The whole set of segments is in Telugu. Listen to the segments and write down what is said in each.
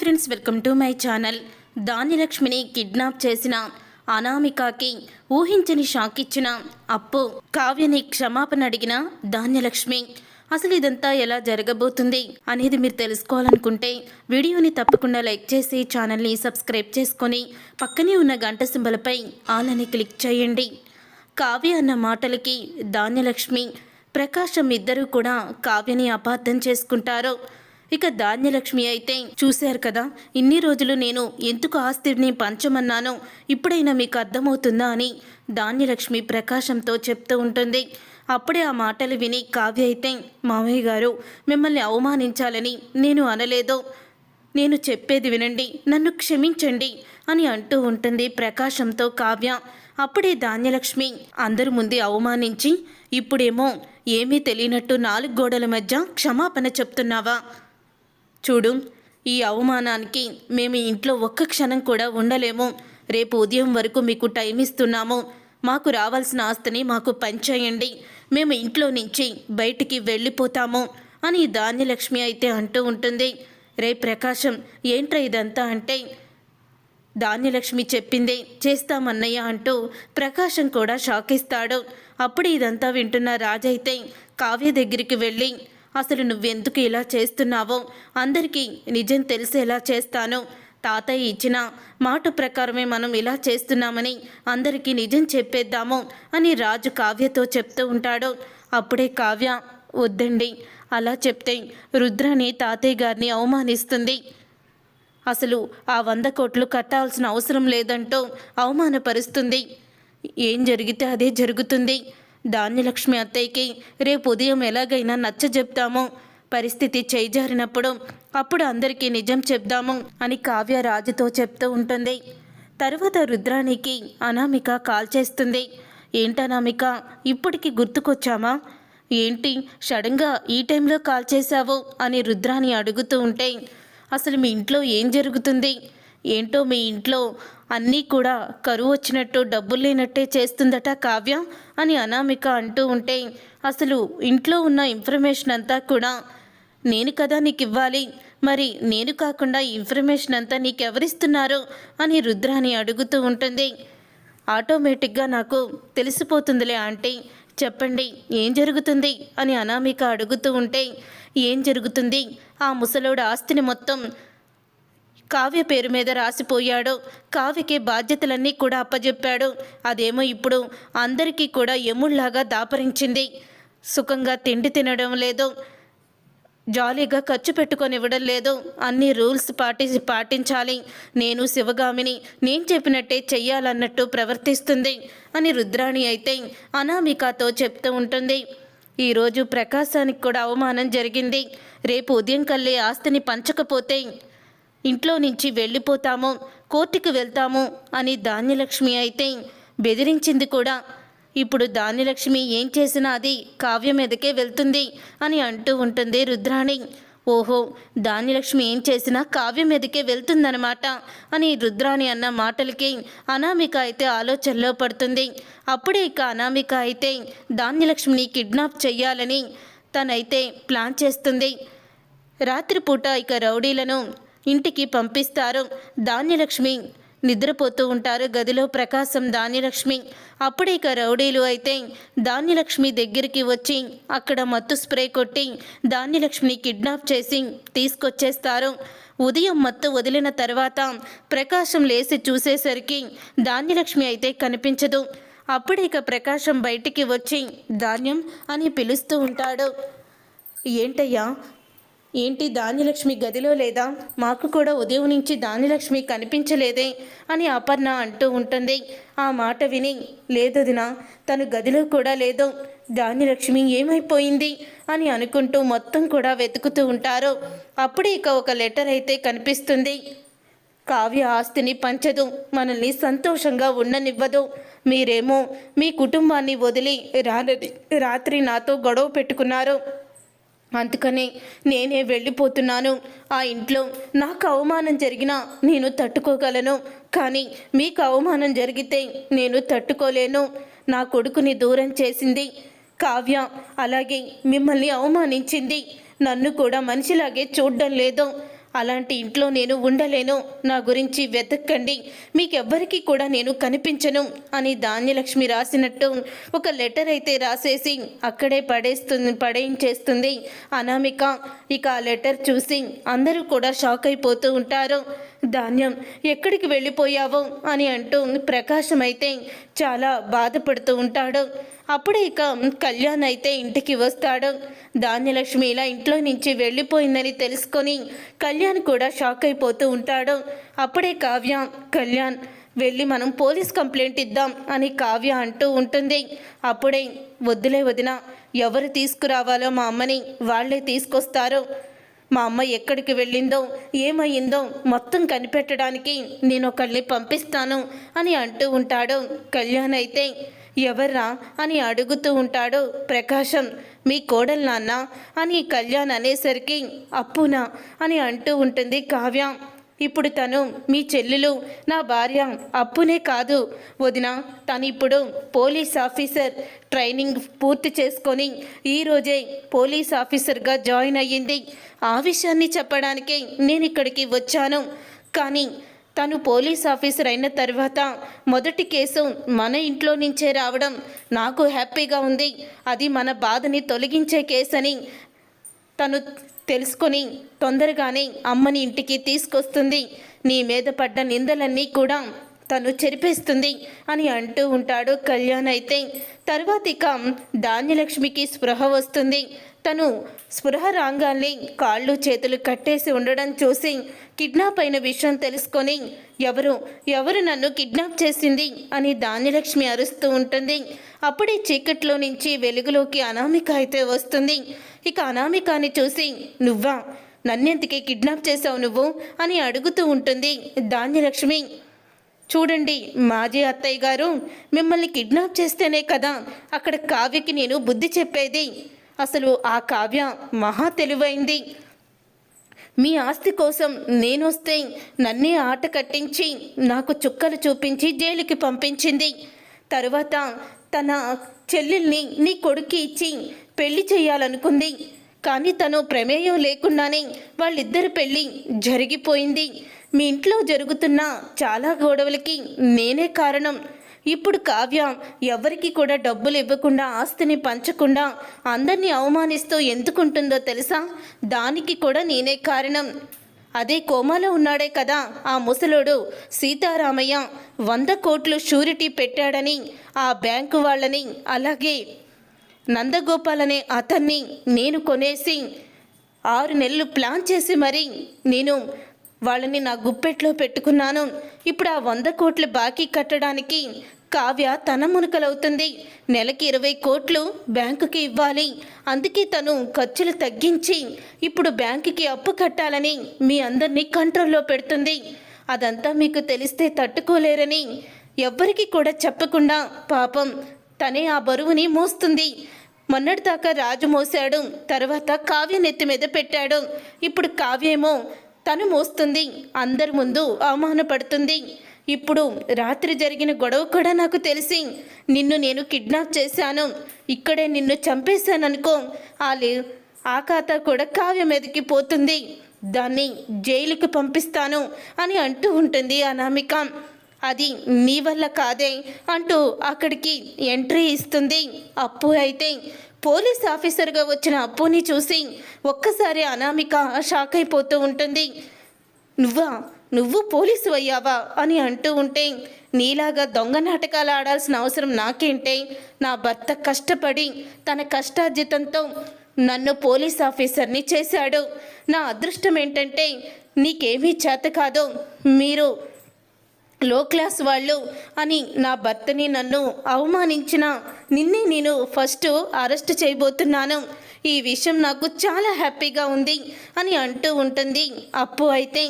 Friends welcome to my channel ధాన్యలక్ష్మిని kidnap చేసిన అనామికకి ఊహించని షాక్ ఇచ్చిన అప్పు కావ్యని క్షమాపణ అడిగిన ధాన్యలక్ష్మి. అసలు ఇదంతా ఎలా జరగబోతుంది అనేది మీరు తెలుసుకోవాలనుకుంటే వీడియోని తప్పకుండా లైక్ చేసి ఛానల్ని సబ్స్క్రైబ్ చేసుకొని పక్కనే ఉన్న గంట సింబలపై ఆల్ అని క్లిక్ చేయండి. కావ్య అన్న మాటలకి ధాన్యలక్ష్మి ప్రకాశం ఇద్దరూ కూడా కావ్యని అపార్థం చేసుకుంటారు. ఇక ధాన్యలక్ష్మి అయితే చూశారు కదా ఇన్ని రోజులు నేను ఎందుకు ఆస్తిని పంచమన్నానో ఇప్పుడైనా మీకు అర్థమవుతుందా అని ధాన్యలక్ష్మి ప్రకాశంతో చెప్తూ ఉంటుంది. అప్పుడే ఆ మాటలు విని కావ్య అయితే మామయ్య గారు మిమ్మల్ని అవమానించాలని నేను అనలేదో నేను చెప్పేది వినండి నన్ను క్షమించండి అని అంటూ ఉంటుంది ప్రకాశంతో కావ్య. అప్పుడే ధాన్యలక్ష్మి అందరి ముందే అవమానించి ఇప్పుడేమో ఏమీ తెలియనట్టు నాలుగు గోడల మధ్య క్షమాపణ చెప్తున్నావా? చూడు ఈ అవమానానికి మేము ఇంట్లో ఒక్క క్షణం కూడా ఉండలేము. రేపు ఉదయం వరకు మీకు టైం ఇస్తున్నాము. మాకు రావాల్సిన ఆస్తిని మాకు పంచేయండి. మేము ఇంట్లో నుంచి బయటికి వెళ్ళిపోతాము అని ధాన్యలక్ష్మి అయితే అంటూ ఉంటుంది. రే ప్రకాశం ఏంట్రా ఇదంతా అంటే? ధాన్యలక్ష్మి చెప్పింది చేస్తామన్నయ్య అంటూ ప్రకాశం కూడా షాక్ ఇస్తాడు. అప్పుడు ఇదంతా వింటున్న రాజైతే కావ్య దగ్గరికి వెళ్ళి అసలు నువ్వెందుకు ఇలా చేస్తున్నావో? అందరికీ నిజం తెలిసేలా చేస్తాను. తాతయ్య ఇచ్చిన మాట ప్రకారమే మనం ఇలా చేస్తున్నామని అందరికీ నిజం చెప్పేద్దాము అని రాజు కావ్యతో చెప్తూ ఉంటాడు. అప్పుడే కావ్య వద్దండి. అలా చెప్తే రుద్రని తాతయ్య గారిని అవమానిస్తుంది. అసలు ఆ వంద కోట్లు కట్టాల్సిన అవసరం లేదంటూ అవమానపరుస్తుంది. ఏం జరిగితే అదే జరుగుతుంది. ధాన్యలక్ష్మి అత్తయ్యకి రేపు ఉదయం ఎలాగైనా నచ్చ చెప్తాము. పరిస్థితి చేజారినప్పుడు అప్పుడు అందరికీ నిజం చెప్దాము అని కావ్య రాజుతో చెప్తూ ఉంటుంది. తరువాత రుద్రానికి అనామిక కాల్ చేస్తుంది. ఏంటనామిక ఇప్పటికి గుర్తుకొచ్చామా? ఏంటి సడన్గా ఈ టైంలో కాల్ చేశావు? అని రుద్రాని అడుగుతూ ఉంటే అసలు మీ ఇంట్లో ఏం జరుగుతుంది? ఏంటో మీ ఇంట్లో అన్నీ కూడా కరువు వచ్చినట్టు డబ్బులు లేనట్టే చేస్తుందట కావ్య అని అనామిక అంటూ ఉంటే అసలు ఇంట్లో ఉన్న ఇన్ఫర్మేషన్ అంతా కూడా నేను కదా నీకు ఇవ్వాలి మరి నేను కాకుండా ఇన్ఫర్మేషన్ అంతా నీకెవరిస్తున్నారు అని రుద్రాని అడుగుతూ ఉంటుంది. ఆటోమేటిక్గా నాకు తెలిసిపోతుందిలే ఆంటీ చెప్పండి ఏం జరుగుతుంది? అని అనామిక అడుగుతూ ఉంటే ఏం జరుగుతుంది? ఆ ముసలోడు ఆస్తిని మొత్తం కావ్య పేరు మీద రాసిపోయాడు. కావ్యకి బాధ్యతలన్నీ కూడా అప్పజెప్పాడు. అదేమో ఇప్పుడు అందరికీ కూడా ఎముళ్ళాగా దాపరించింది. సుఖంగా తిండి తినడం లేదు. జాలీగా ఖర్చు పెట్టుకొని ఇవ్వడం లేదు. అన్ని రూల్స్ పాటి పాటించాలి. నేను శివగామిని నేను చెప్పినట్టే చెయ్యాలన్నట్టు ప్రవర్తిస్తుంది అని రుద్రాణి అయితే అనామికతో చెప్తూ ఉంటుంది. ఈరోజు ప్రకాశానికి కూడా అవమానం జరిగింది. రేపు ఉదయం కల్లే ఆస్తిని పంచకపోతే ఇంట్లో నుంచి వెళ్ళిపోతాము కోర్టుకు వెళ్తాము అని ధాన్యలక్ష్మి అయితే బెదిరించింది కూడా. ఇప్పుడు ధాన్యలక్ష్మి ఏం చేసినా అది కావ్య మీదకే వెళ్తుంది అని అంటూ ఉంటుంది రుద్రాణి. ఓహో ధాన్యలక్ష్మి ఏం చేసినా కావ్య మీదకే వెళ్తుందనమాట అని రుద్రాణి అన్న మాటలకి అనామిక అయితే ఆలోచనలో పడుతుంది. అప్పుడే ఇక అనామిక అయితే ధాన్యలక్ష్మిని కిడ్నాప్ చేయాలని తనైతే ప్లాన్ చేస్తుంది. రాత్రిపూట ఇక రౌడీలను ఇంటికి పంపిస్తారు. ధాన్యలక్ష్మి నిద్రపోతూ ఉంటారు. గదిలో ప్రకాశం ధాన్యలక్ష్మి. అప్పుడే ఇక రౌడీలు అయితే ధాన్యలక్ష్మి దగ్గరికి వచ్చి అక్కడ మత్తు స్ప్రే కొట్టి ధాన్యలక్ష్మిని కిడ్నాప్ చేసి తీసుకొచ్చేస్తారు. ఉదయం మత్తు వదిలిన తర్వాత ప్రకాశం లేచి చూసేసరికి ధాన్యలక్ష్మి అయితే కనిపించదు. అప్పుడే ఇక ప్రకాశం బయటికి వచ్చి ధాన్యం అని పిలుస్తూ ఉంటాడు. ఏంటయ్యా ఏంటి ధాన్యలక్ష్మి గదిలో లేదా? మాకు కూడా ఉదయం నుంచి ధాన్యలక్ష్మి కనిపించలేదే అని అపర్ణ అంటూ ఉంటుంది. ఆ మాట విని లేదదినా తను గదిలో కూడా లేదు. ధాన్యలక్ష్మి ఏమైపోయింది అని అనుకుంటూ మొత్తం కూడా వెతుకుతూ ఉంటారు. అప్పుడే ఇక ఒక లెటర్ అయితే కనిపిస్తుంది. కావ్య ఆస్తిని పంచదు మనల్ని సంతోషంగా ఉండనివ్వదు. మీరేమో మీ కుటుంబాన్ని వదిలి రానది రాత్రి నాతో గొడవ పెట్టుకున్నారు. అందుకని నేనే వెళ్ళిపోతున్నాను. ఆ ఇంట్లో నాకు అవమానం జరిగినా నేను తట్టుకోగలను. కానీ మీకు అవమానం జరిగితే నేను తట్టుకోలేను. నా కొడుకుని దూరం చేసింది కావ్య. అలాగే మిమ్మల్ని అవమానించింది నన్ను కూడా మనిషిలాగే చూడడం లేదు. అలాంటి ఇంట్లో నేను ఉండలేను. నా గురించి వెతక్కండి మీకెవ్వరికి కూడా నేను కనిపించను అని ధాన్యలక్ష్మి రాసినట్టు ఒక లెటర్ అయితే రాసేసి అక్కడే పడేస్తుంది పడేయించేస్తుంది. అనామిక ఇక ఆ లెటర్ చూసి అందరూ కూడా షాక్ అయిపోతూ ఉంటారు. ధాన్యం ఎక్కడికి వెళ్ళిపోయావు? అని అంటూ ప్రకాశం అయితే చాలా బాధపడుతూ ఉంటాడు. అప్పుడే ఇక కళ్యాణ్ అయితే ఇంటికి వస్తాడు. ధాన్యలక్ష్మి ఇలా ఇంట్లో నుంచి వెళ్ళిపోయిందని తెలుసుకొని కళ్యాణ్ కూడా షాక్ అయిపోతూ ఉంటాడు. అప్పుడే కావ్య కళ్యాణ్ వెళ్ళి మనం పోలీస్ కంప్లైంట్ ఇద్దాం అని కావ్య అంటూ ఉంటుంది. అప్పుడే వద్దులే వదిన ఎవరు తీసుకురావాలో మా అమ్మని వాళ్ళే తీసుకొస్తారు. మా అమ్మ ఎక్కడికి వెళ్ళిందో ఏమయ్యిందో మొత్తం కనిపెట్టడానికి నేను ఒకళ్ళని పంపిస్తాను అని అంటూ ఉంటాడు. కళ్యాణ్ అయితే ఎవర్రా అని అడుగుతూ ఉంటాడు ప్రకాశం. మీ కోడలు నాన్న అని కళ్యాణ్ అనేసరికి అప్పునా అని అంటూ ఉంటుంది కావ్య. ఇప్పుడు తను మీ చెల్లెలు నా భార్య అప్పునే కాదు. వదిన తను ఇప్పుడు పోలీస్ ఆఫీసర్. ట్రైనింగ్ పూర్తి చేసుకొని ఈరోజే పోలీస్ ఆఫీసర్గా జాయిన్ అయ్యింది. ఆ విషయాన్ని చెప్పడానికి నేను ఇక్కడికి వచ్చాను. కానీ తను పోలీస్ ఆఫీసర్ అయిన తర్వాత మొదటి కేసు మన ఇంట్లో నుంచే రావడం నాకు హ్యాపీగా ఉంది. అది మన బాధని తొలగించే కేసు అని తను తెలుసుకొని తొందరగానే అమ్మని ఇంటికి తీసుకొస్తుంది. నీ మీద పడ్డ నిందలన్నీ కూడా తను చెరిపేస్తుంది అని అంటూ ఉంటాడు కళ్యాణ్ అయితే. తర్వాత ఇక ధాన్యలక్ష్మికి స్పృహ వస్తుంది. తను స్పృహ రాగాల్ని కాళ్ళు చేతులు కట్టేసి ఉండడం చూసి కిడ్నాప్ అయిన విషయం తెలుసుకొని ఎవరు ఎవరు నన్ను కిడ్నాప్ చేసింది? అని ధాన్యలక్ష్మి అరుస్తూ ఉంటుంది. అప్పుడే చీకట్లో నుంచి వెలుగులోకి అనామిక అయితే వస్తుంది. ఇక అనామికాని చూసి నువ్వా? నన్నెందుకే కిడ్నాప్ చేసావు నువ్వు? అని అడుగుతూ ఉంటుంది ధాన్యలక్ష్మి. చూడండి మాజీ అత్తయ్య గారు మిమ్మల్ని కిడ్నాప్ చేస్తేనే కదా అక్కడ కావ్యకి నేను బుద్ధి చెప్పేది. అసలు ఆ కావ్య మహా తెలివైంది. మీ ఆస్తి కోసం నేనొస్తే నన్నే ఆట కట్టించి నాకు చుక్కలు చూపించి జైలుకి పంపించింది. తరువాత తన చెల్లెల్ని నీ కొడుక్కి ఇచ్చి పెళ్ళి చేయాలనుకుంది. కానీ తను ప్రమేయం లేకుండానే వాళ్ళిద్దరి పెళ్ళి జరిగిపోయింది. మీ ఇంట్లో జరుగుతున్న చాలా గొడవలకి నేనే కారణం. ఇప్పుడు కావ్య ఎవరికి కూడా డబ్బులు ఇవ్వకుండా ఆస్తిని పంచకుండా అందరినీ అవమానిస్తూ ఎందుకుంటుందో తెలుసా? దానికి కూడా నేనే కారణం. అదే కోమాలో ఉన్నాడే కదా ఆ ముసలోడు సీతారామయ్య. వంద కోట్లు షూరిటీ పెట్టాడని ఆ బ్యాంకు వాళ్ళని అలాగే నందగోపాల్ అనే అతన్ని నేను కొనేసి ఆరు నెలలు ప్లాన్ చేసి మరి నేను వాళ్ళని నా గుప్పెట్లో పెట్టుకున్నాను. ఇప్పుడు ఆ వంద కోట్ల బాకీ కట్టడానికి కావ్య తన మునకలవుతుంది. నెలకి ఇరవై కోట్లు బ్యాంకుకి ఇవ్వాలి. అందుకే తను ఖర్చులు తగ్గించి ఇప్పుడు బ్యాంకుకి అప్పు కట్టాలని మీ అందరినీ కంట్రోల్లో పెడుతుంది. అదంతా మీకు తెలిస్తే తట్టుకోలేరని ఎవ్వరికి కూడా చెప్పకుండా పాపం తనే ఆ బరువుని మోస్తుంది. మొన్నటిదాకా రాజు మోసాడు తర్వాత కావ్య నెత్తి మీద పెట్టాడు. ఇప్పుడు కావ్యేమో తను మోస్తుంది అందరి ముందు అవమానపడుతుంది. ఇప్పుడు రాత్రి జరిగిన గొడవ కూడా నాకు తెలిసి నిన్ను నేను కిడ్నాప్ చేశాను. ఇక్కడే నిన్ను చంపేశాననుకో ఆ ఆ ఖాతా కూడా కావ్యం ఎదికిపోతుంది దాన్ని జైలుకి పంపిస్తాను అని అంటూ ఉంటుంది అనామిక. అది నీ వల్ల కాదే అంటూ అక్కడికి ఎంట్రీ ఇస్తుంది. అప్పు అయితే పోలీస్ ఆఫీసర్గా వచ్చిన అప్పుని చూసి ఒక్కసారి అనామిక షాక్ అయిపోతూ ఉంటుంది. నువ్వా? నువ్వు పోలీసు అయ్యావా? అని అంటూ ఉంటే నీలాగా దొంగ నాటకాలు ఆడాల్సిన అవసరం నాకేంటే నా భర్త కష్టపడి తన కష్టార్జితంతో నన్ను పోలీస్ ఆఫీసర్ని చేశాడు. నా అదృష్టం ఏంటంటే నీకేమీ చేత కాదు. మీరు లో క్లాస్ వాళ్ళు అని నా భర్తని నన్ను అవమానించిన నిన్నే నేను ఫస్ట్ అరెస్ట్ చేయబోతున్నాను. ఈ విషయం నాకు చాలా హ్యాపీగా ఉంది అని అంటూ ఉంటుంది. అప్పు అయితే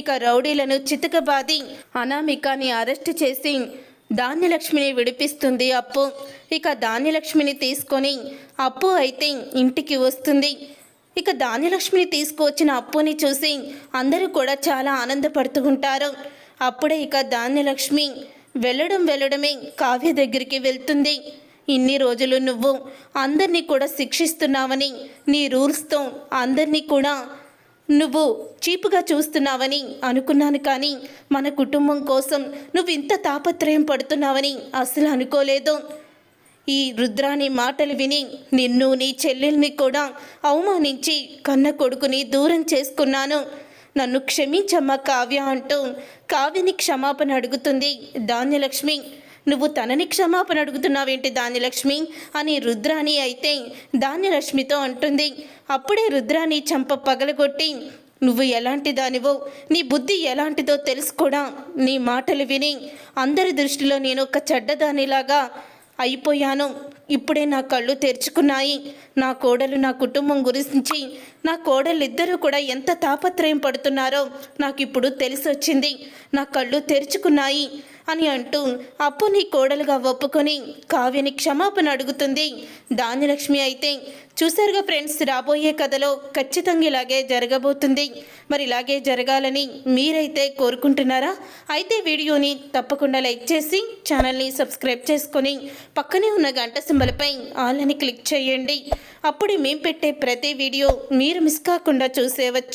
ఇక రౌడీలను చితకబాది అనామికాని అరెస్ట్ చేసి ధాన్యలక్ష్మిని విడిపిస్తుంది అప్పు. ఇక ధాన్యలక్ష్మిని తీసుకొని అప్పు అయితే ఇంటికి వస్తుంది. ఇక ధాన్యలక్ష్మిని తీసుకువచ్చిన అప్పుని చూసి అందరూ కూడా చాలా ఆనందపడుతూ ఉంటారు. అప్పుడే ఇక ధాన్యలక్ష్మి వెళ్ళడం వెళ్ళడమే కావ్య దగ్గరికి వెళ్తుంది. ఇన్ని రోజులు నువ్వు అందరినీ కూడా శిక్షిస్తున్నావని నీ రూల్స్తో అందరినీ కూడా నువ్వు చీపుగా చూస్తున్నావని అనుకున్నాను కానీ మన కుటుంబం కోసం నువ్వు ఇంత తాపత్రయం పడుతున్నావని అసలు అనుకోలేదు. ఈ రుద్రాని మాటలు విని నిన్ను నీ చెల్లెల్ని కూడా అవమానించి కన్న కొడుకుని దూరం చేసుకున్నాను. నన్ను క్షమించమ్మ కావ్య అంటూ కావ్యని క్షమాపణ అడుగుతుంది ధాన్యలక్ష్మి. నువ్వు తనని క్షమాపణ అడుగుతున్నావేంటి ధాన్యలక్ష్మి? అని రుద్రాణి అయితే ధాన్యలక్ష్మితో అంటుంది. అప్పుడే రుద్రాణి చంప పగలగొట్టి నువ్వు ఎలాంటి దానివో నీ బుద్ధి ఎలాంటిదో తెలుసుకోడా నీ మాటలు విని అందరి దృష్టిలో నేను ఒక చెడ్డదానిలాగా అయిపోయాను. ఇప్పుడే నా కళ్ళు తెరుచుకున్నాయి. నా కోడలు నా కుటుంబం గురించి నా కోడలిద్దరూ కూడా ఎంత తాపత్రయం పడుతున్నారో నాకు ఇప్పుడు తెలిసొచ్చింది. నా కళ్ళు తెరుచుకున్నాయి. అని అంటూ అప్పు నీ కోడలుగా ఒప్పుకొని కావ్యని క్షమాపణ అడుగుతుంది. ధాన్యలక్ష్మి అయితే చూసారుగా ఫ్రెండ్స్ రాబోయే కథలో ఖచ్చితంగా ఇలాగే జరగబోతుంది. మరి ఇలాగే జరగాలని మీరైతే కోరుకుంటున్నారా? అయితే వీడియోని తప్పకుండా లైక్ చేసి ఛానల్ని సబ్స్క్రైబ్ చేసుకొని పక్కనే ఉన్న గంట సింబలపై ఆల్ అని క్లిక్ చేయండి. అప్పుడు మేము పెట్టే ప్రతి వీడియో మీరు మిస్ కాకుండా చూసేవచ్చు.